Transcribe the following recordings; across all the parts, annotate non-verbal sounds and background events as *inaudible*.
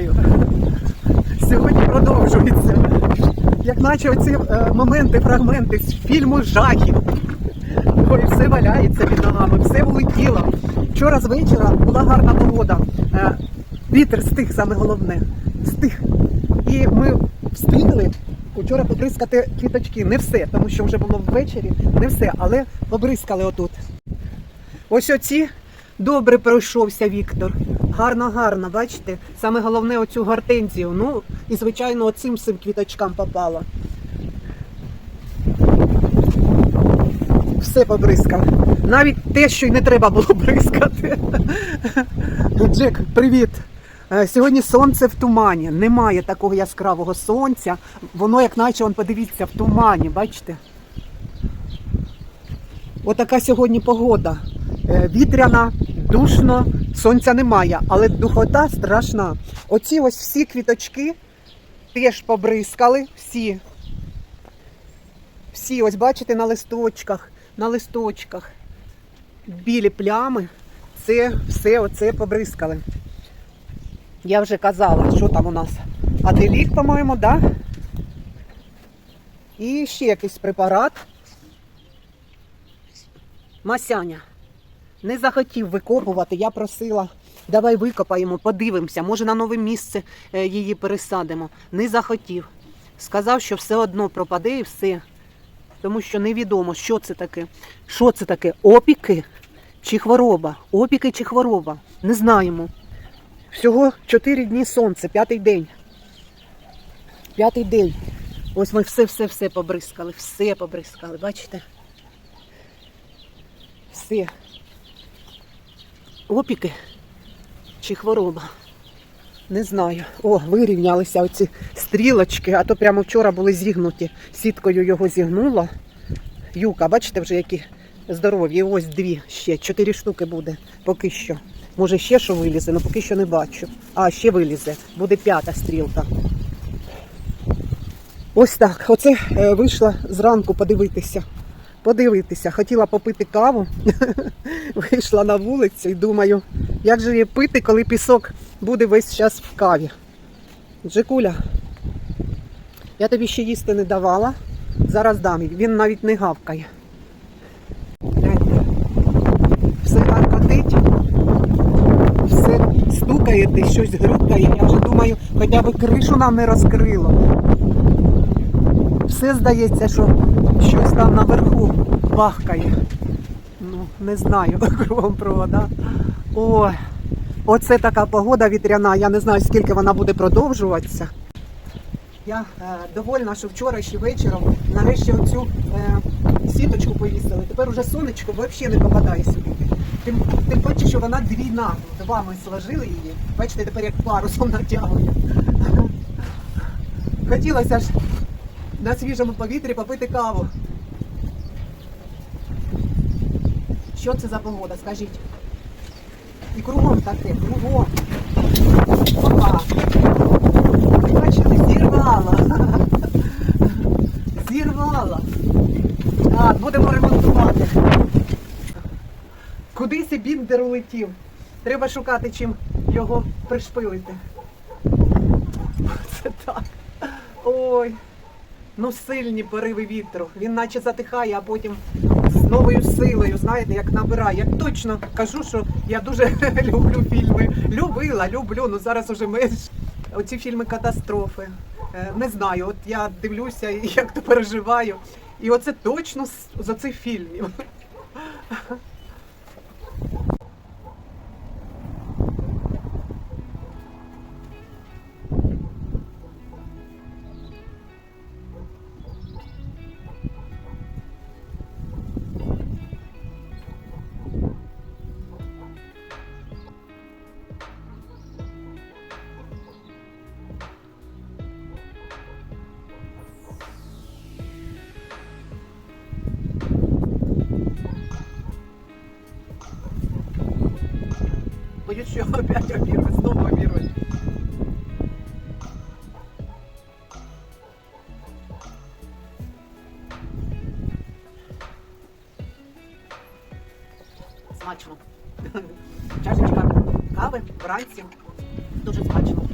вітаю. Сьогодні продовжується. Як наче оці е, моменти, фрагменти з фільму жахів. Ой, все валяється під ногами, все влетіло. Вчора з вечора була гарна погода. Е, Вітер стих, саме головне. Стих. І ми встигли вчора побризкати квіточки. Не все, тому що вже було ввечері, не все, але побризкали отут. Ось оці добре пройшовся Віктор. Гарно, гарно, бачите? Саме головне оцю гортензію. Ну, і звичайно, оцим всім квіточкам попало. Все побризкав. Навіть те, що й не треба було бризкати. Джек, привіт. Е, Сьогодні сонце в тумані. Немає такого яскравого сонця. Воно, як наче, он, подивіться, в тумані, бачите? Отака сьогодні погода. Е, Вітряна, душно, сонця немає, але духота страшна. Оці ось всі квіточки теж побризкали, всі. Всі, ось бачите, на листочках, на листочках. Білі плями. Це все оце побризкали. Я вже казала, що там у нас. Аделік, по-моєму, да? І ще якийсь препарат. Масяня не захотів викопувати. Я просила, давай викопаємо, подивимося, може на нове місце е, її пересадимо. Не захотів. Сказав, що все одно пропаде і все. Тому що невідомо, що це таке. Що це таке? Опіки чи хвороба? Опіки чи хвороба? Не знаємо. Всього 4 дні сонце, п'ятий день. П'ятий день. Ось ми все-все-все побризкали, все побризкали, бачите? Все. Опіки чи хвороба? Не знаю. О, вирівнялися оці стрілочки, а то прямо вчора були зігнуті. Сіткою його зігнула. Юка, бачите вже які здорові. Ось дві ще. Чотири штуки буде поки що. Може ще що вилізе, але поки що не бачу. А, ще вилізе. Буде п'ята стрілка. Ось так. Оце е, вийшла зранку подивитися. Подивитися. Хотіла попити каву. *laughs* Вийшла на вулицю і думаю, як же її пити, коли пісок буде весь час в каві. Джекуля, я тобі ще їсти не давала. Зараз дам. Він навіть не гавкає. Все гаркотить, все стукає, десь щось грюкає. Я вже думаю, хоча б кришу нам не розкрило. Все здається, що щось там наверху бахкає. Ну, не знаю, *laughs* кругом провода. Ой, оце така погода вітряна. Я не знаю, скільки вона буде продовжуватися. Я е, довольна, що вчора ще вечором нарешті оцю е, сіточку повісили. Тепер уже сонечко взагалі не попадає сюди. Тим, тим паче, що вона двійна. Два ми сложили її. Бачите, тепер як парусом *laughs* натягує. Хотілося ж на свіжому повітрі попити каву. Що це за погода, скажіть? І кругом таке, кругом. Опа. Бачили, зірвала. *laughs* Зірвала. Так, будемо ремонтувати. Кудись і біндер улетів. Треба шукати, чим його пришпилити. *laughs* Це так. Ой. Ну, сильні пориви вітру. Він наче затихає, а потім з новою силою, знаєте, як набирає. Я точно кажу, що я дуже *laughs* люблю фільми. Любила, люблю, ну зараз уже менш. Оці фільми катастрофи. Е, Не знаю, от я дивлюся, *laughs* як то переживаю. І оце точно з, оцих фільмів. *laughs* боюсь, що опять обірвуть, знову обірвуть. Смачно. Чашечка кави вранці. Дуже смачно.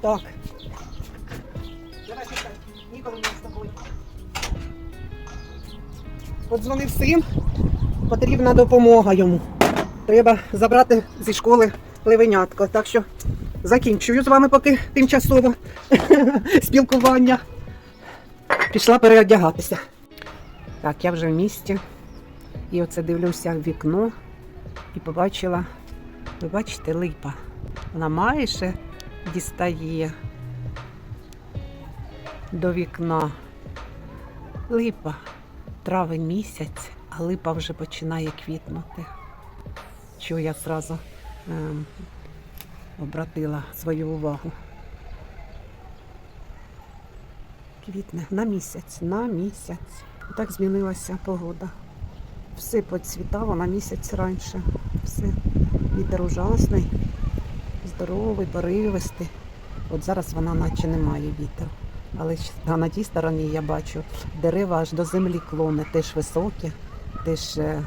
Так. Давай ще ніколи не з тобой. Подзвонив син потрібна допомога йому. Треба забрати зі школи левенятко. Так що закінчую з вами поки тимчасово *laughs* спілкування. Пішла переодягатися. Так, я вже в місті. І оце дивлюся в вікно і побачила, ви бачите, липа. Вона майже дістає до вікна. Липа, травень місяць, а липа вже починає квітнути. Що я зразу ем, обратила свою увагу. Квітне на місяць, на місяць. Так змінилася погода. Все поцвітало на місяць раніше. Все. Вітер ужасний, здоровий, поривистий. От зараз вона наче не має вітру. Але на тій стороні я бачу дерева аж до землі клони, теж високі, теж е, е,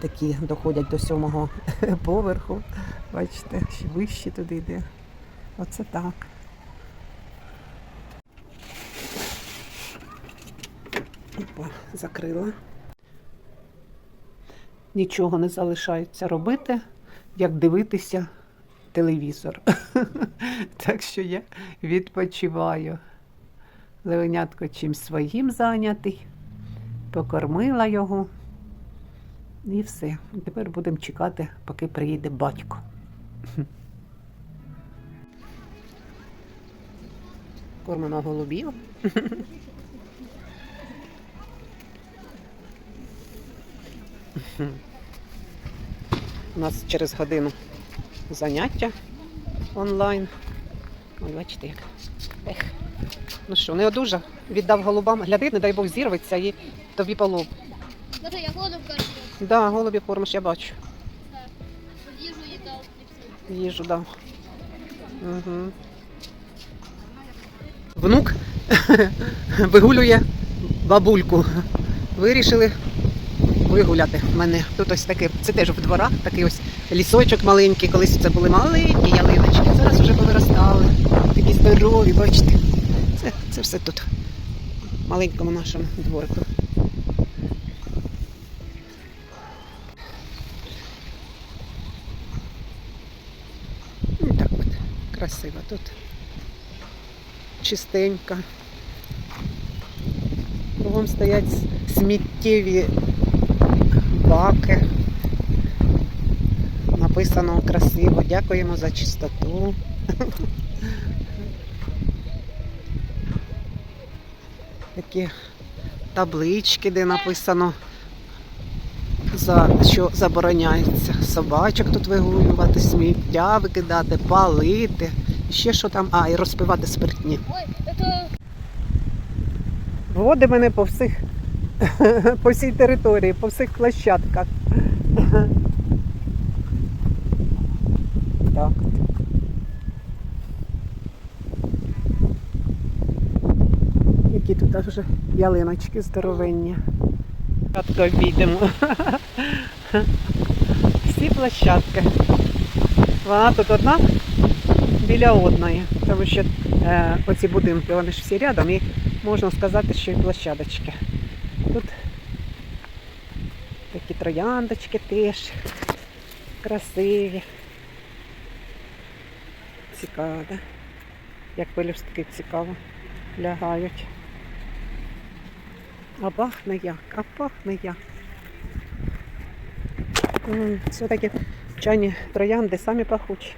такі доходять до сьомого *laughs* поверху. Бачите, ще вище туди йде. Оце так. Опа, закрила. Нічого не залишається робити, як дивитися телевізор. *laughs* так що я відпочиваю. Левенятко чим своїм зайнятий, покормила його. І все. Тепер будемо чекати, поки приїде батько. Кормимо голубів. У нас через годину заняття онлайн. Ой, бачите як. Ех. Ну що, не одужав, віддав голубам. Гляди, не дай Бог зірветься і тобі полов. Смотри, я воду кормлю. Да, голубі кормиш, я бачу. Так. Їжу їдав. і. Їжу дав. Угу. Внук *laughs* вигулює бабульку. Вирішили вигуляти в мене. Тут ось таке, це теж в дворах, такий ось лісочок маленький. Колись це були маленькі ялиночки, зараз вже повиростали. Такі здорові, бачите. Це, це все тут. В маленькому нашому дворику. Ну, так от, красиво тут. Чистенько. Кругом стоять сміттєві баки. Написано красиво. Дякуємо за чистоту. Такі таблички, де написано, за що забороняється собачок тут вигулювати, сміття викидати, палити. Ще що там, а, і розпивати спиртні. Води мене по всіх *laughs* по всій території, по всіх площадках. *laughs* Так. Які тут аж вже ялиночки здоровенні. Кратко обійдемо. *laughs* Всі площадки. Вона тут одна біля одної, тому що е, оці будинки, вони ж всі рядом і можна сказати, що і площадочки. Тут такі трояндочки теж красиві. Цікаво, да? Як пелюстки цікаво лягають. А пахне як, а пахне як. Все-таки чайні троянди самі пахучі.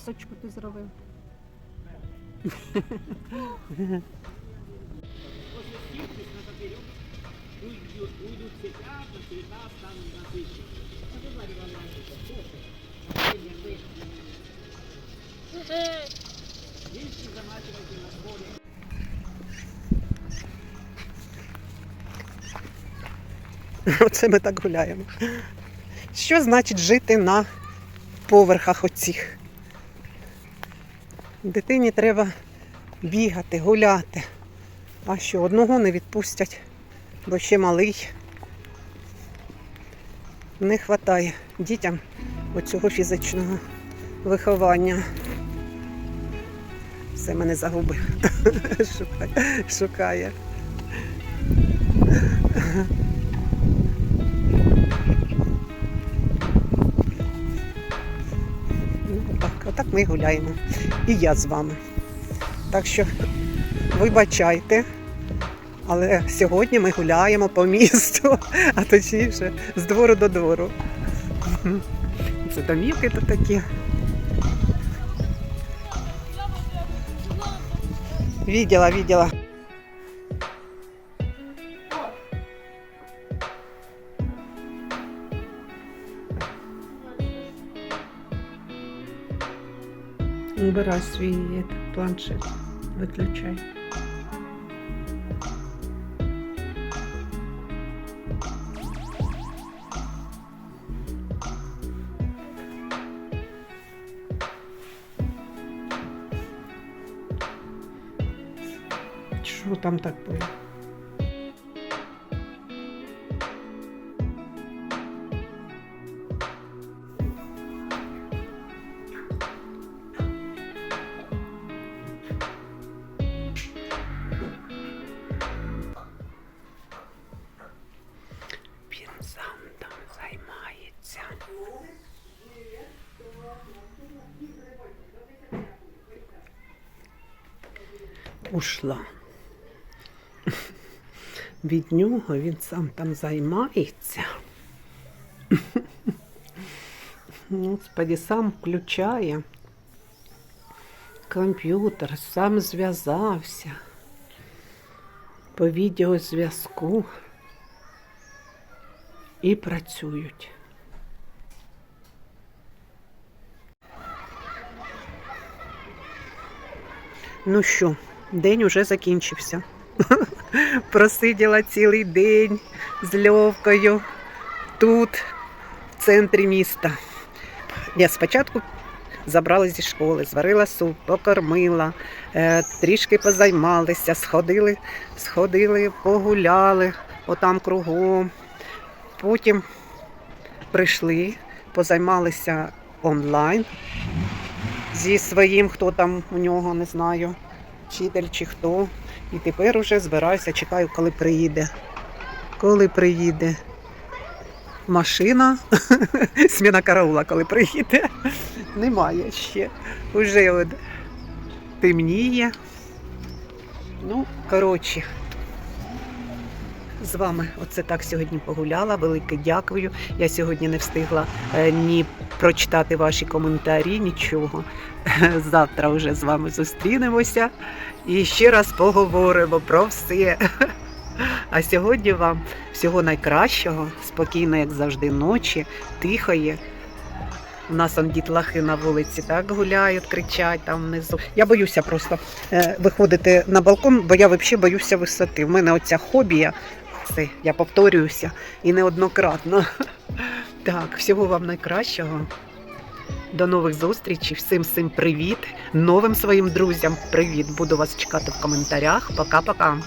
Пасочку ти зробив. Е, *laughs* Оце ми так гуляємо. Що значить жити на поверхах оцих? Дитині треба бігати, гуляти. А що, одного не відпустять, бо ще малий. Не вистачає дітям оцього фізичного виховання. Все мене загубив. *laughs* Шукає. Шукає. Ми гуляємо. І я з вами. Так що вибачайте. Але сьогодні ми гуляємо по місту, *laughs* а точніше з двору до двору. Це домівки тут такі. Відділа, видела. Убирай свій планшет. Виключай. Що там так було? Займається. Ушла. Від нього він сам там займається. Господи, сам включає комп'ютер, сам зв'язався по відеозв'язку і працюють. Ну що, день уже закінчився. *laughs* Просиділа цілий день з Льовкою тут, в центрі міста. Я спочатку забрала зі школи, зварила суп, покормила, е, трішки позаймалися, сходили, сходили, погуляли отам кругом. Потім прийшли, позаймалися онлайн зі своїм, хто там у нього, не знаю, вчитель чи хто. І тепер уже збираюся, чекаю, коли приїде. Коли приїде машина, *laughs* сміна караула, коли приїде. Немає ще. Уже от темніє. Ну, коротше. З вами оце так сьогодні погуляла. Велике дякую. Я сьогодні не встигла е, ні прочитати ваші коментарі, нічого. *laughs* Завтра вже з вами зустрінемося і ще раз поговоримо про все. *laughs* А сьогодні вам всього найкращого, спокійно, як завжди, ночі, тихої. У нас он дітлахи на вулиці так гуляють, кричать там внизу. Я боюся просто е, виходити на балкон, бо я взагалі боюся висоти. В мене оця хобія. Це я повторююся і неоднократно. *laughs* Так, всього вам найкращого. До нових зустрічей. Всім всім привіт. Новим своїм друзям привіт. Буду вас чекати в коментарях. Пока-пока.